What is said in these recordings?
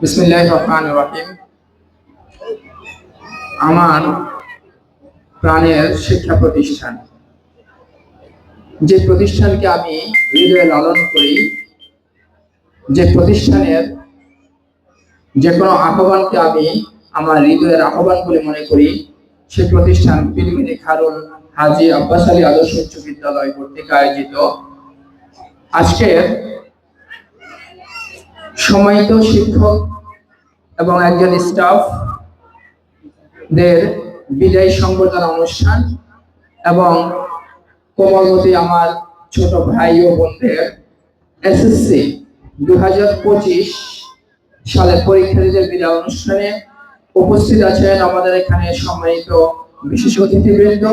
বিসমিল্লাহ রহমান রহিম। আমার প্রাণের শিক্ষা প্রতিষ্ঠান। যে প্রতিষ্ঠানকে আমি হৃদয়ে লালন করি, যে প্রতিষ্ঠানের যে কোনো আহ্বানকে আমি আমার হৃদয়ের আহ্বান বলে মনে করি, সে প্রতিষ্ঠান খারুল হাজি আব্বাস আলী আদর্শ উচ্চ বিদ্যালয় কর্তৃক আয়োজিত। আজকের সময়িত শিক্ষক এবং একজন স্টাফ দের বিদায় সংবর্ধনা অনুষ্ঠান এবং কোমলমতি আমার ছোট ভাই ও বোনদের এসএসসি দু পঁচিশ সালের পরীক্ষার্থীদের বিদায় অনুষ্ঠানে উপস্থিত আছেন আমাদের এখানে সম্মানিত বিশেষ অতিথিবৃন্দ,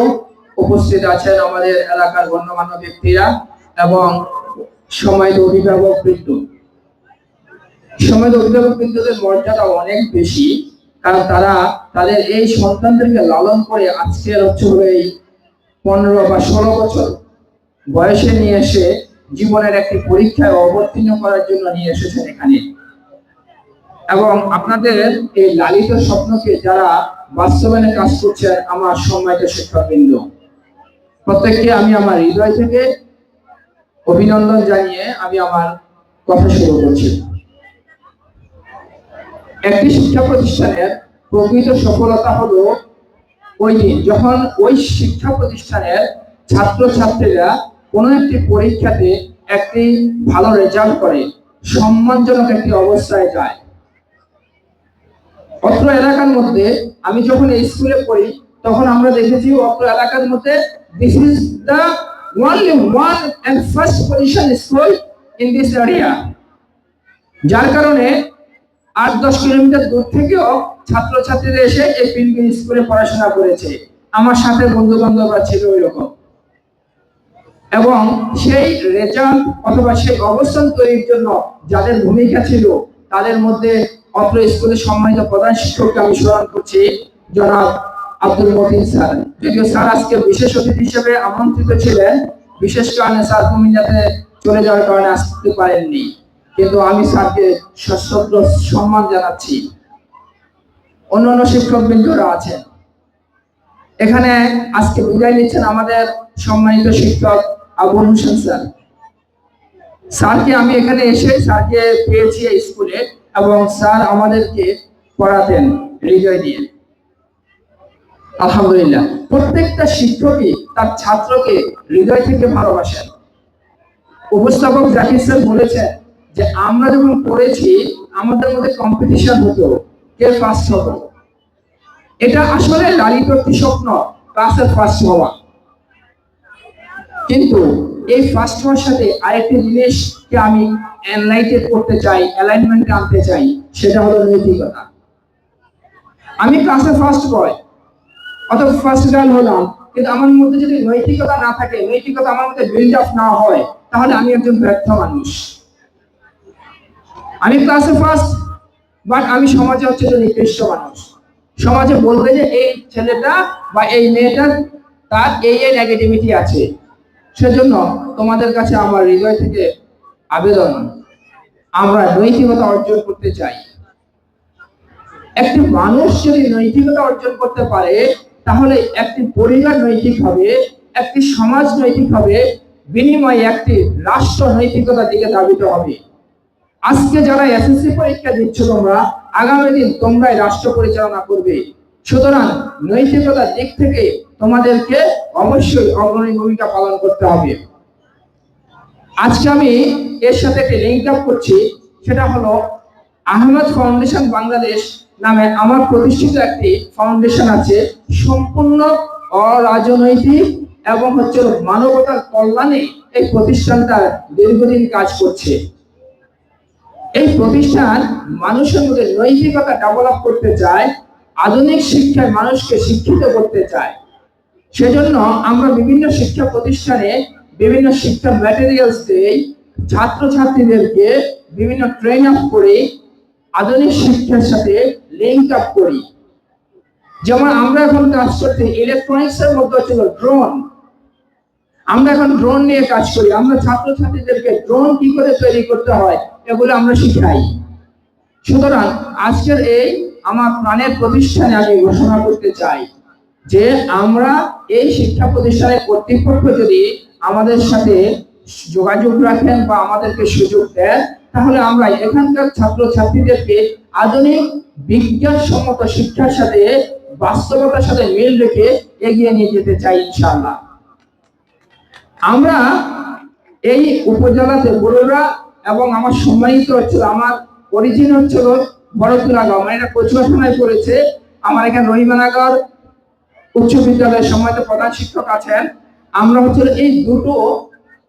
উপস্থিত আছেন আমাদের এলাকার গণ্যমান্য ব্যক্তিরা এবং সম্মানিত অভিভাবক বৃন্দ সমাজ অভিভাবক বিন্দুদের মর্যাদা অনেক বেশি, কারণ তারা তাদের এই সন্তানদেরকে লালন করে আজকের হলো এই পনেরো বা ষোলো বছর বয়সে নিয়ে এসে জীবনের একটি পরীক্ষায় অবতীর্ণ করার জন্য নিয়ে এসেছেন এখানে। এবং আপনাদের এই লালিত স্বপ্নকে যারা বাস্তবায়নে কাজ করছেন, আমার সম্মানিত শিক্ষকবৃন্দ প্রত্যেককে আমি আমার হৃদয় থেকে অভিনন্দন জানিয়ে আমি আমার কথা শুরু করছি। একটি শিক্ষা প্রতিষ্ঠানের প্রকৃত সফলতা হলো ওই দিন, যখন ওই শিক্ষা প্রতিষ্ঠানের ছাত্রছাত্রীরা কোনো একটি পরীক্ষাতে একটি ভালো রেজাল্ট করে, সম্মানজনক একটি অবস্থায় যায়। অত্র এলাকার মধ্যে আমি যখন এই স্কুলে পড়ি, তখন আমরা দেখেছি অত্র এলাকার মধ্যে this is the only one and first position school in this area যার কারণে আট দশ কিলোমিটার দূর থেকেও ছাত্রছাত্রীরা এসে এই পিলগ্রিম স্কুলে পড়াশোনা করেছে। আমার সাথে বন্ধু বান্ধবরা ছিল ওই রকম এবং সেই রেজাল্ট অথবা সেই অবস্থান তৈরির জন্য যাদের ভূমিকা ছিল, তাদের মধ্যে অত্র স্কুলের সম্মানিত প্রধান শিক্ষককে আমি স্মরণ করছি, জনাব আব্দুল মতিন স্যার। যদিও স্যার আজকে বিশেষ অতিথি হিসেবে আমন্ত্রিত ছিলেন, বিশেষ কারণে স্যার কুমিল্লাতে চলে যাওয়ার কারণে আসতে পারেননি। কিন্তু আমি স্যারকে সশ্রদ্ধ সম্মান জানাচ্ছি। অন্যান্য শিক্ষক বৃন্দরা আছেন। এখানে আজকে বিদায় নিচ্ছেন আমাদের সম্মানিত শিক্ষক আবুল হোসেন স্যার। স্যারকে আমি এখানে এসে স্যারকে পেয়েছি স্কুলে এবং স্যার আমাদেরকে পড়াতেন হৃদয় দিয়ে আলহামদুলিল্লাহ। প্রত্যেকটা শিক্ষকই তার ছাত্রকে হৃদয় থেকে ভালোবাসেন। উপস্থাপক জাকির স্যার বলেছেন যে আমরা যখন পড়েছি, আমাদের মধ্যে কম্পিটিশন হতো, কে ফার্স্ট হতো এটা আসলে লালিত একটি স্বপ্ন ক্লাসের ফার্স্ট হওয়া। কিন্তু এই ফার্স্ট হওয়ার সাথে আরেকটি জিনিসকে আমি এনলাইটেড করতে চাই অ্যালাইনমেন্টে আনতে চাই, সেটা হলো নৈতিকতা। আমি ক্লাসে ফার্স্ট বয় অথবা ফার্স্ট গার্ল হলাম, কিন্তু আমার মধ্যে যদি নৈতিকতা না থাকে, নৈতিকতা আমার মধ্যে বিল্ড আপ না হয়, তাহলে আমি একজন ব্যর্থ মানুষ। আমি ক্লাসে ফার্স্ট বাট আমি সমাজে হচ্ছে যে নিকৃষ্ট মানুষ। সমাজে বলবে যে এই ছেলেটা বা এই মেয়েটার তার এই এই নেগেটিভিটি আছে। সেজন্য তোমাদের কাছে আমার হৃদয় থেকে আবেদন, আমরা নৈতিকতা অর্জন করতে চাই। একটি মানুষ যদি নৈতিকতা অর্জন করতে পারে, তাহলে একটি পরিবার নৈতিক হবে, একটি সমাজ নৈতিক হবে, বিনিময়ে একটি রাষ্ট্র নৈতিকতার দিকে ধাবিত হবে। আজকে যারা এসএসসি পরীক্ষা দিচ্ছ তোমরা, আগামী দিন তোমরাই রাষ্ট্র পরিচালনা করবে। সুতরাং নৈতিকতার দিক থেকে তোমাদেরকে অবশ্যই অগ্রণী ভূমিকা পালন করতে হবে। আজকে আমি এর সাথে একটি লিঙ্ক আপ করছি, সেটা হলো আহমেদ ফাউন্ডেশন বাংলাদেশ নামে আমার প্রতিষ্ঠিত একটি ফাউন্ডেশন আছে, সম্পূর্ণ অরাজনৈতিক এবং হচ্ছে মানবতার কল্যাণে এই প্রতিষ্ঠানটা দীর্ঘদিন কাজ করছে। এই প্রতিষ্ঠান মানুষের মধ্যে নৈতিকতা ডেভেলপ করতে চায়, আধুনিক শিক্ষায় মানুষকে শিক্ষিত করতে চায়। সেজন্য আমরা বিভিন্ন শিক্ষা প্রতিষ্ঠানে বিভিন্ন শিক্ষা ম্যাটেরিয়ালস দেই, ছাত্রছাত্রীদেরকে বিভিন্ন ট্রেন আপ করে আধুনিক শিক্ষার সাথে লিঙ্ক আপ করি। যেমন আমরা এখন কাজ করতে ইলেকট্রনিক্স এর মধ্যে ছিল ড্রোন আমরা এখন ড্রোন নিয়ে কাজ করি। আমরা ছাত্রছাত্রীদেরকে ড্রোন কি করে তৈরি করতে হয় এগুলো আমরা শিখাই। সুতরাং আজকের এই আমার প্রাণের প্রতিষ্ঠানে আমি ঘোষণা করতে চাই যে আমরা এই শিক্ষা প্রতিষ্ঠানের কর্তৃপক্ষ যদি আমাদের সাথে যোগাযোগ রাখেন বা আমাদেরকে সুযোগ দেন, তাহলে আমরা এখানকার ছাত্র ছাত্রীদেরকে আধুনিক বিজ্ঞানসম্মত শিক্ষার সাথে বাস্তবতার সাথে মিল রেখে এগিয়ে নিয়ে যেতে চাই ইনশাআল্লাহ। আমরা এই উপজেলাতে বড়ুরা এবং আমার সম্মানিত হচ্ছিল আমার অরিজিন হচ্ছিল বড়তুলা গাঁও মানে এটা কচুয়া থানায় পড়েছে। আমার এখানে রহিমানাগর উচ্চ বিদ্যালয়ের সম্মানিত প্রধান শিক্ষক আছেন। আমরা হচ্ছে এই দুটো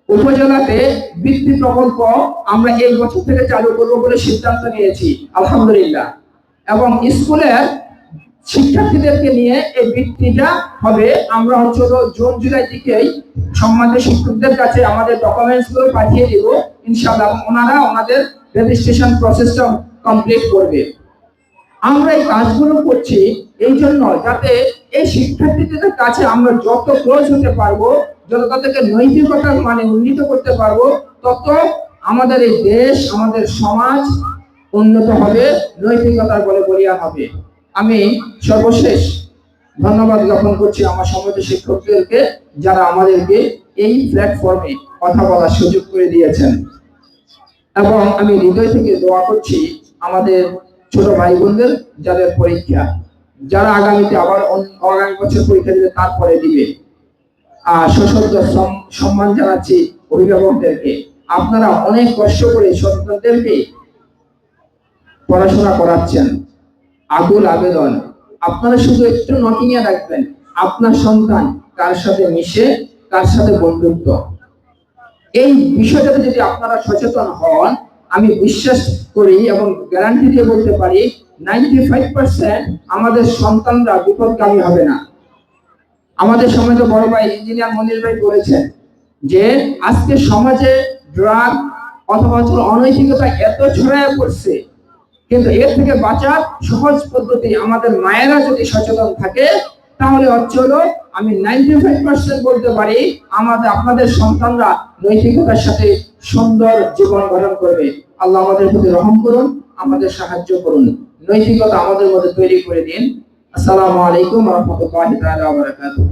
উপজেলাতে বৃত্তি প্রকল্প আমরা এই বছর থেকে চালু করব বলে সিদ্ধান্ত নিয়েছি, আলহামদুলিল্লাহ। এবং স্কুলের শিক্ষার্থীদেরকে নিয়ে এই বৃত্তিটা হবে, আমরা হচ্ছে জুন, জুলাই থেকেই সম্মানিত শিক্ষকদের কাছে আমাদের ডকুমেন্টসগুলো পাঠিয়ে দিব, ইনশাআল্লাহ ওনারা ওনাদের রেজিস্ট্রেশন প্রসেসটা কমপ্লিট করবে। আমরা এই কাজগুলো করছি এই জন্য যাতে এই শিক্ষার্থীদের কাছে আমরা যত ক্লোজ হতে পারব, যত তাদেরকে নৈতিকতার মানে উন্নীত করতে পারব, তত আমাদের এই দেশ, আমাদের সমাজ উন্নত হবে, নৈতিকতার বলে বলিয়া হবে। আমি সর্বশেষ ধন্যবাদ জ্ঞাপন করছি আমার সমাজ শিক্ষকদেরকে যারা আমাদেরকে এই প্ল্যাটফর্মে কথা বলার সুযোগ করে দিয়েছেন। এবং আমি হৃদয় থেকে দোয়া করছি আমাদের ছোট ভাই বোনদের যাদের পরীক্ষা, যারা আগামীতে আবার আগামী বছর পরীক্ষা দিবে তারপরে দিবে। আর সশব্দ সম্মান জানাচ্ছি অভিভাবকদেরকে। আপনারা অনেক কষ্ট করে সন্তানদেরকে পড়াশোনা করাচ্ছেন। আগুল আবেদন। আপনারা শুধু একটু নটিংয়ে রাখবেন। আপনার সন্তান কার সাথে মিশে, কার সাথে বন্ধুত্ব? এই বিষয়টাতে যদি আপনারা সচেতন হন, আমি বিশ্বাস করি এবং গ্যারান্টি দিয়ে বলতে পারি নাইনটি ফাইভ পার্সেন্ট আমাদের সন্তানরা বিপদগামী হবে না। আমাদের সমাজে বড় ভাই ইঞ্জিনিয়ার মনির ভাই বলেছেন যে, আজকে সমাজে ড্রাগ অথবা অনৈতিকতা এত ছড়ায় পড়ছে কিন্তু এর থেকে বাঁচার সহজ পদ্ধতি আমাদের মায়েরা যদি সচেতন থাকে, তাহলে হচ্ছে হলো আমি নাইনটি ফাইভ পার্সেন্ট বলতে পারি, আমাদের, আপনাদের সন্তানরা নৈতিকতার সাথে সুন্দর জীবন গঠন করবে। আল্লাহ আমাদের প্রতি রহম করুন, আমাদের সাহায্য করুন। নৈতিকতা আমাদের মধ্যে তৈরি করে দিন। আসসালামু আলাইকুম রহমতুল্লাহ বারাকাতুহ।